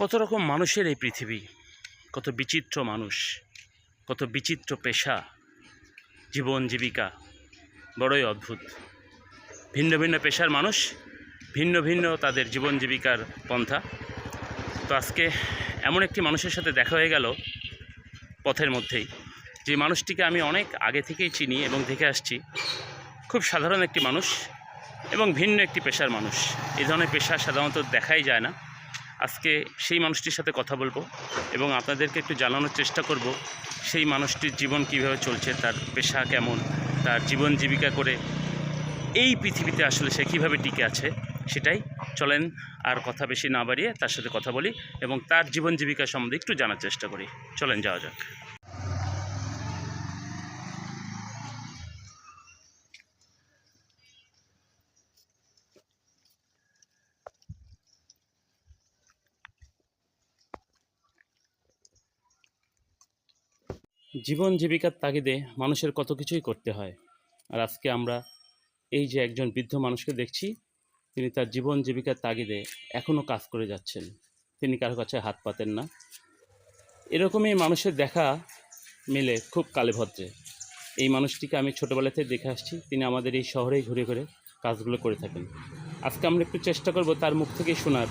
কত রকম মানুষের এই পৃথিবী? কত বিচিত্র মানুষ, কত বিচিত্র পেশা, জীবন জীবিকা, বড়ই অদ্ভুত। ভিন্ন ভিন্ন পেশার মানুষ, ভিন্ন ভিন্ন তাদের জীবন জীবিকার পন্থা। তো আজকে এমন একটি মানুষের সাথে দেখা হয়ে গেল পথের মধ্যেই, যে মানুষটিকে আমি অনেক আগে থেকেই চিনি এবং দেখে আসছি। খুব সাধারণ একটি মানুষ এবং ভিন্ন একটি পেশার মানুষ। এই ধরনের পেশা সাধারণত দেখাই যায় না। আজকে সেই মানুষটির সাথে কথা বলব এবং আপনাদেরকে একটু জানানোর চেষ্টা করব সেই মানুষটির জীবন কীভাবে চলছে, তার পেশা কেমন, তার জীবন জীবিকা করে এই পৃথিবীতে আসলে সে কীভাবে টিকে আছে সেটাই চলেন আর কথা বেশি না বাড়িয়ে তার সাথে কথা বলি এবং তার জীবন জীবিকা সম্বন্ধে একটু জানার চেষ্টা করি। চলেন, যাওয়া যাক। জীবন জীবিকার তাগিদে মানুষের কত কিছুই করতে হয়। আর আজকে আমরা এই যে একজন বৃদ্ধ মানুষকে দেখছি, তিনি তার জীবন জীবিকার তাগিদে এখনও কাজ করে যাচ্ছেন। তিনি কারও কাছে হাত পাতেন না। এরকমই মানুষের দেখা মেলে খুব কালেভদ্রে। এই মানুষটিকে আমি ছোটোবেলা থেকে দেখে আসছি। তিনি আমাদের এই শহরেই ঘুরে ঘুরে কাজগুলো করে থাকেন। আজকে আমরা একটু চেষ্টা করব তার মুখ থেকেই শোনার,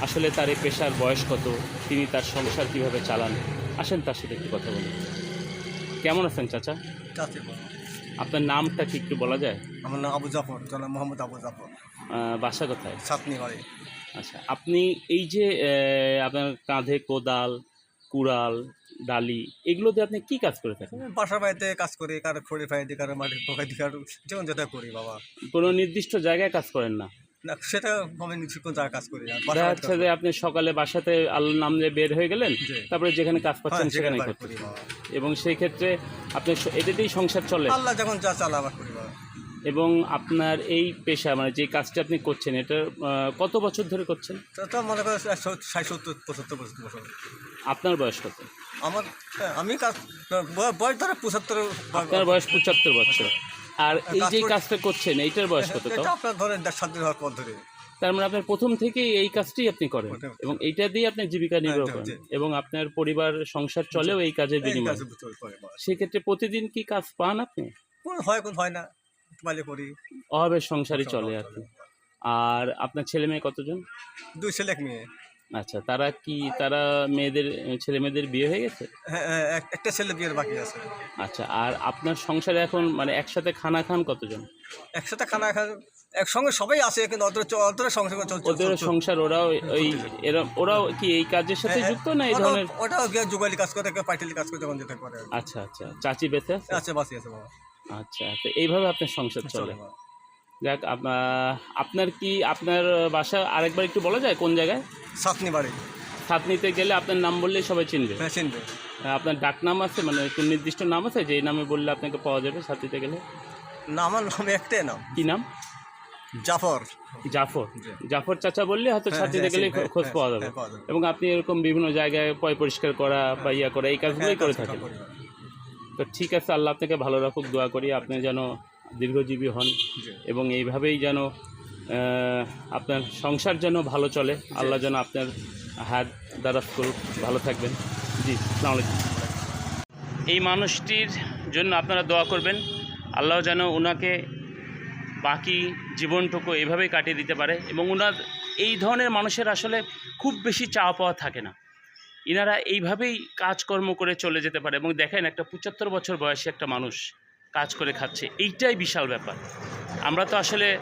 আসলে তার এই পেশার বয়স কত, তিনি তার সংসার কীভাবে চালান। আসেন তার সাথে একটু কথা বলি। কেমন আছেন চাচা? বলো। আপনার নামটা কি একটু বলা যায়? আমার নাম আবু জাফর জনাব মোহাম্মদ আবু জাফর। আহ, বাসা কোথায়? সাতনি বাড়ি। আচ্ছা আপনি এই যে আহ, আপনার কাঁধে কোদাল কুড়াল ডালি এগুলো দিয়ে আপনি কি কাজ করে থাকেন? বাসার বাড়িতে কাজ করি কারও খড়ি ফাই দিই কারও মাটি পোকাই দিই কারও যেমন যেটা করি বাবা। কোনো নির্দিষ্ট জায়গায় কাজ করেন না? না সেটা কাজ করি দেখা যাচ্ছে যে আপনি সকালে বাসাতে আল্লাহর নাম নিয়ে বের হয়ে গেলেন জি। তারপরে যেখানে কাজ হ্যাঁ, পাচ্ছেন যেখানে করতে করি বাবা। এবং সেই ক্ষেত্রে আপনি স- এটাতেই সংসার চলে। আল্লাহ যখন যা চালা আবার করি বাবা। এবং আপনার এই পেশা মানে যে কাজটা আপনি করছেন এটা আহ, কত বছর ধরে করছেন? তো তো মনে করো ষাট সত্তর পঁচাত্তর বছর বছর। আপনার বয়স কত? আমার হ্যাঁ, আমি কাজ বয়- বয়স ধরে পঁচাত্তর আপনার বয়স পঁচাত্তর বছর। আর এই যে কাজটা করছেন এইটার বয়স কত তো? এটা আপনার ধরেন দেড় সাত দিন হওয়ার পর ধরে। তার মানে আপনার প্রথম থেকেই এই কাজটি আপনি করেন এবং এইটা দিয়ে আপনি জীবিকা নির্বাহ করেন এবং আপনার পরিবার সংসার চলেও এই কাজের বিনিময়ে। সেক্ষেত্রে প্রতিদিন কি কাজ পান আপনি? হয় কোন হয় না। পাইলে করি অভাবের সংসারই চলে আর কি। আর আপনার ছেলে মেয়ে কতজন? দুই ছেলে এক মেয়ে। আচ্ছা তারা কি তারা মেয়েদের ছেলে মেয়েদের বিয়ে হয়ে গেছে? হ্যাঁ হ্যাঁ, একটা ছেলে বিয়ের বাকি আছে। আচ্ছা আর আপনার সংসারে এখন মানে একসাথে খানা খান কতজন? একসাথে খানা খান একসঙ্গে সবাই আসে কিন্তু ওদের সংসার চলছে। ওদের সংসার ওরাও ওই এরা ওরাও কি এই কাজের সাথে যুক্ত না এই ধরনের? ওটা গিয়ে যুগালি কাজ করে কেউ পাইটালি কাজ করে যখন যেতে পারে। আচ্ছা আচ্ছা চাচি বেঁচে আছে? আছে বাসি আছে বাবা। আচ্ছা তো এইভাবে আপনার সংসার চলে। যাক আপনার কি আপনার বাসা আরেকবার একটু বলা যায় কোন জায়গায়? সাতনি বাড়ি। সাতনিতে গেলে আপনার নাম বললেই সবাই চিনবে। হ্যাঁ চিনবে। আপনার ডাক নাম আছে? মানে একটু নির্দিষ্ট নাম আছে? যে এই নামে বললে আপনাকে পাওয়া যাবে সাতনিতে গেলে। না আমার নাম একটাই নাম। কি নাম? জাফর। জাফর। জাফর চাচা বললে হয়তো হ্যাঁ, সাতনিতে হ্যাঁ, গেলে খোঁজ পাওয়া যাবে। এবং আপনি এরকম বিভিন্ন জায়গায় পয় পরিষ্কার করা বা ইয়া করা এই কাজগুলোই করে থাকেন। তো ঠিক আছে আল্লাহ আপনাকে ভালো রাখুক দোয়া করি। আপনি যেন দীর্ঘজীবী হন এবং এইভাবেই যেন আপনার সংসার যেন ভালো চলে। আল্লাহ যেন আপনার হাত দ্বারা করুক। ভালো থাকবেন। জি সালাম আলাইকুম। এই মানুষটির জন্য আপনারা দোয়া করবেন। আল্লাহ যেন ওনাকে বাকি জীবনটুকু এভাবেই কাটিয়ে দিতে পারে এবং ওনার এই ধরনের মানুষের আসলে খুব বেশি চাওয়া পাওয়া থাকে না। ইনারা এইভাবেই কাজকর্ম করে চলে যেতে পারে এবং দেখেন একটা পঁচাত্তর বছর বয়সী একটা মানুষ। কাজ করে খাচ্ছে। এইটাই বিশাল ব্যাপার। আমরা তো আসলে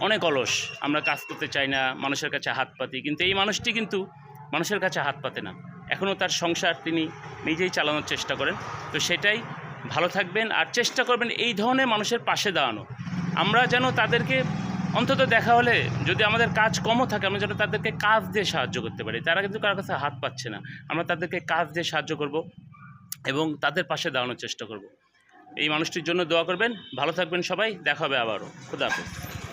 অনেক অলস। আমরা কাজ করতে চাই না, মানুষের কাছে হাত পাতি। কিন্তু এই মানুষটি কিন্তু মানুষের কাছে হাত পাতে না। এখনও তার সংসার তিনি নিজেই চালানোর চেষ্টা করেন। তো সেটাই ভালো থাকবেন আর চেষ্টা করবেন এই ধরনের মানুষের পাশে দাঁড়ানো। আমরা যেন তাদেরকে অন্তত দেখা হলে যদি আমাদের কাজ কমও থাকে, আমরা যেন তাদেরকে কাজ দিয়ে সাহায্য করতে পারি। তারা কিন্তু কারোর কাছে হাত পাচ্ছে না। আমরা তাদেরকে কাজ দিয়ে সাহায্য করব এবং তাদের পাশে দাঁড়ানোর চেষ্টা করব। এই মানুষটির জন্য দোয়া করবেন। ভালো থাকবেন সবাই। দেখা হবে আবারও। খুদা হাফেজ।